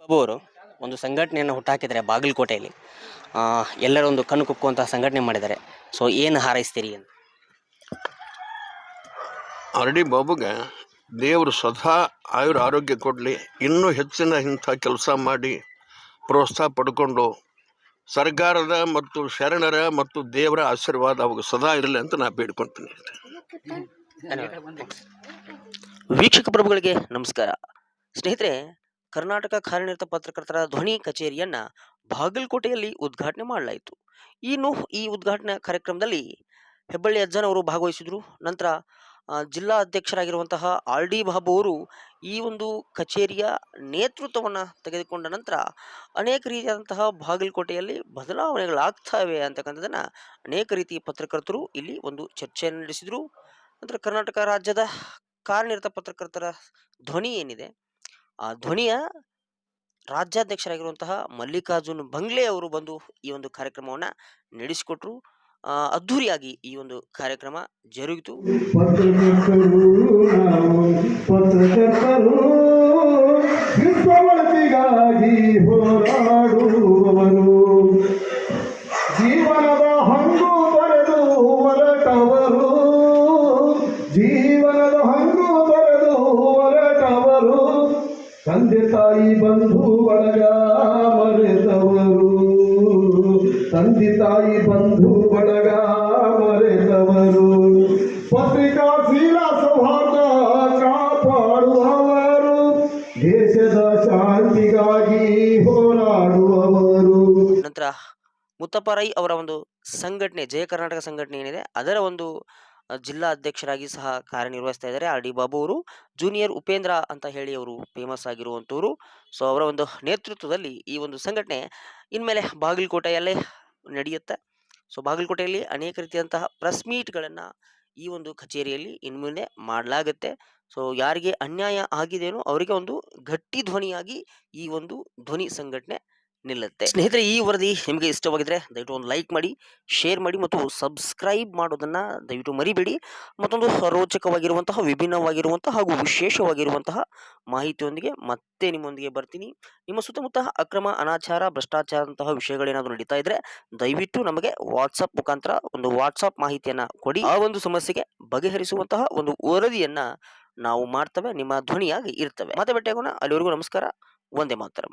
ಬಾಬು ಅವರು ಒಂದು ಸಂಘಟನೆಯನ್ನು ಹುಟ್ಟಾಕಿದ್ದಾರೆ ಬಾಗಲಕೋಟೆಯಲ್ಲಿ ಎಲ್ಲರೂ ಒಂದು ಕಣ್ಣು ಕುಕ್ಕುವಂತಹ ಸಂಘಟನೆ ಮಾಡಿದ್ದಾರೆ. ಸೊ ಏನು ಹಾರೈಸ್ತೀರಿ ಅಂತ? ಆರ್ ಡಿ ಬಾಬುಗೆ ದೇವರು ಸದಾ ಆಯುರ ಆರೋಗ್ಯ ಕೊಡಲಿ ಇನ್ನೂ ಹೆಚ್ಚಿನ ಇಂಥ ಕೆಲಸ ಮಾಡಿ ಪ್ರೋತ್ಸಾಹ ಪಡ್ಕೊಂಡು ಸರ್ಕಾರದ ಮತ್ತು ಶರಣರ ಮತ್ತು ದೇವರ ಆಶೀರ್ವಾದ ಅವಾಗ ಸದಾ ಇರಲಿ ಅಂತ ನಾ ಬೇಡ್ಕೊತೀನಿ. ವೀಕ್ಷಕ ಪ್ರಭುಗಳಿಗೆ ನಮಸ್ಕಾರ. ಸ್ನೇಹಿತರೆ ಕರ್ನಾಟಕ ಕಾರ್ಯನಿರತ ಪತ್ರಕರ್ತರ ಧ್ವನಿ ಕಚೇರಿಯನ್ನ ಬಾಗಲಕೋಟೆಯಲ್ಲಿ ಉದ್ಘಾಟನೆ ಮಾಡಲಾಯಿತು. ಇನ್ನು ಈ ಉದ್ಘಾಟನಾ ಕಾರ್ಯಕ್ರಮದಲ್ಲಿ ಹೆಬ್ಬಳ್ಳಿ ಅಜ್ಜನವರು ಭಾಗವಹಿಸಿದ್ರು. ನಂತರ ಜಿಲ್ಲಾ ಅಧ್ಯಕ್ಷರಾಗಿರುವಂತಹ ಆರ್ ಡಿ ಬಾಬು ಅವರು ಈ ಒಂದು ಕಚೇರಿಯ ನೇತೃತ್ವವನ್ನು ತೆಗೆದುಕೊಂಡ ನಂತರ ಅನೇಕ ರೀತಿಯಾದಂತಹ ಬಾಗಲಕೋಟೆಯಲ್ಲಿ ಬದಲಾವಣೆಗಳಾಗ್ತವೆ ಅಂತಕ್ಕಂಥದ್ದನ್ನು ಅನೇಕ ರೀತಿಯ ಪತ್ರಕರ್ತರು ಇಲ್ಲಿ ಒಂದು ಚರ್ಚೆಯನ್ನು ನಡೆಸಿದರು. ನಂತರ ಕರ್ನಾಟಕ ರಾಜ್ಯದ ಕಾರ್ಯನಿರತ ಪತ್ರಕರ್ತರ ಧ್ವನಿ ಏನಿದೆ ಆ ಧ್ವನಿಯ ರಾಜ್ಯಾಧ್ಯಕ್ಷರಾಗಿರುವಂತಹ ಮಲ್ಲಿಕಾರ್ಜುನ್ ಬಂಗ್ಲೆ ಅವರು ಬಂದು ಈ ಒಂದು ಕಾರ್ಯಕ್ರಮವನ್ನು ನಡೆಸಿಕೊಟ್ರು. ಅದ್ದೂರಿಯಾಗಿ ಅದ್ಧೂರಿಯಾಗಿ ಈ ಒಂದು ಕಾರ್ಯಕ್ರಮ ಜರುಗಿತು. ತಂದೆ ತಾಯಿ ಬಂಧು ಬಳಗ ಮರೆತವರು. ತಂದೆ ತಾಯಿ ಬಂಧು ಬಳಗ ಮರೆತವರು. ಪತ್ರಿಕಾ ಶೀಲ ಸೌಹಾರ್ದ ಕಾಪಾಡುವವರು. ದೇಶದ ಶಾಂತಿಗಾಗಿ ಹೋರಾಡುವವರು. ನಂತರ ಮುತ್ತಪ್ಪ ರೈ ಅವರ ಒಂದು ಸಂಘಟನೆ, ಜಯ ಕರ್ನಾಟಕ ಸಂಘಟನೆ ಏನಿದೆ, ಅದರ ಒಂದು ಜಿಲ್ಲಾ ಅಧ್ಯಕ್ಷರಾಗಿ ಸಹ ಕಾರ್ಯನಿರ್ವಹಿಸ್ತಾ ಇದ್ದಾರೆ. ಆರ್. ಡಿ. ಬಾಬು ಅವರು ಜೂನಿಯರ್ ಉಪೇಂದ್ರ ಅಂತ ಹೇಳಿ ಅವರು ಫೇಮಸ್ ಆಗಿರುವಂಥವ್ರು. ಸೊ ಅವರ ಒಂದು ನೇತೃತ್ವದಲ್ಲಿ ಈ ಒಂದು ಸಂಘಟನೆ ಇನ್ಮೇಲೆ ಬಾಗಲಕೋಟೆಯಲ್ಲೇ ನಡೆಯುತ್ತೆ. ಸೊ ಬಾಗಲಕೋಟೆಯಲ್ಲಿ ಅನೇಕ ರೀತಿಯಂತಹ ಪ್ರೆಸ್ ಮೀಟ್ಗಳನ್ನು ಈ ಒಂದು ಕಚೇರಿಯಲ್ಲಿ ಇನ್ಮುಂದೆ ಮಾಡಲಾಗುತ್ತೆ. ಸೊ ಯಾರಿಗೆ ಅನ್ಯಾಯ ಆಗಿದೆಯೋ ಅವರಿಗೆ ಒಂದು ಗಟ್ಟಿ ಧ್ವನಿಯಾಗಿ ಈ ಒಂದು ಧ್ವನಿ ಸಂಘಟನೆ ನಿಲ್ಲುತ್ತೆ. ಸ್ನೇಹಿತರೆ, ಈ ವರದಿ ನಿಮಗೆ ಇಷ್ಟವಾಗಿದ್ರೆ ದಯವಿಟ್ಟು ಒಂದು ಲೈಕ್ ಮಾಡಿ, ಶೇರ್ ಮಾಡಿ ಮತ್ತು ಸಬ್ಸ್ಕ್ರೈಬ್ ಮಾಡೋದನ್ನ ದಯವಿಟ್ಟು ಮರಿಬೇಡಿ. ಮತ್ತೊಂದು ರೋಚಕವಾಗಿರುವಂತಹ, ವಿಭಿನ್ನವಾಗಿರುವಂತಹ ಹಾಗೂ ವಿಶೇಷವಾಗಿರುವಂತಹ ಮಾಹಿತಿಯೊಂದಿಗೆ ಮತ್ತೆ ನಿಮ್ಮೊಂದಿಗೆ ಬರ್ತೀನಿ. ನಿಮ್ಮ ಸುತ್ತಮುತ್ತ ಅಕ್ರಮ, ಅನಾಚಾರ, ಭ್ರಷ್ಟಾಚಾರದಂತಹ ವಿಷಯಗಳೇನಾದರೂ ನಡೀತಾ ಇದ್ರೆ ದಯವಿಟ್ಟು ನಮಗೆ ವಾಟ್ಸಪ್ ಮುಖಾಂತರ ಒಂದು ವಾಟ್ಸಪ್ ಮಾಹಿತಿಯನ್ನ ಕೊಡಿ. ಆ ಒಂದು ಸಮಸ್ಯೆಗೆ ಬಗೆಹರಿಸುವಂತಹ ಒಂದು ವರದಿಯನ್ನ ನಾವು ಮಾಡ್ತವೆ, ನಿಮ್ಮ ಧ್ವನಿಯಾಗಿ ಇರ್ತವೆ. ಮತ್ತೆ ಭೇಟಿಯಾಗೋಣ ಅಲ್ಲಿವರೆಗೂ ನಮಸ್ಕಾರ. ಒಂದೇ ಮಾತರಂ.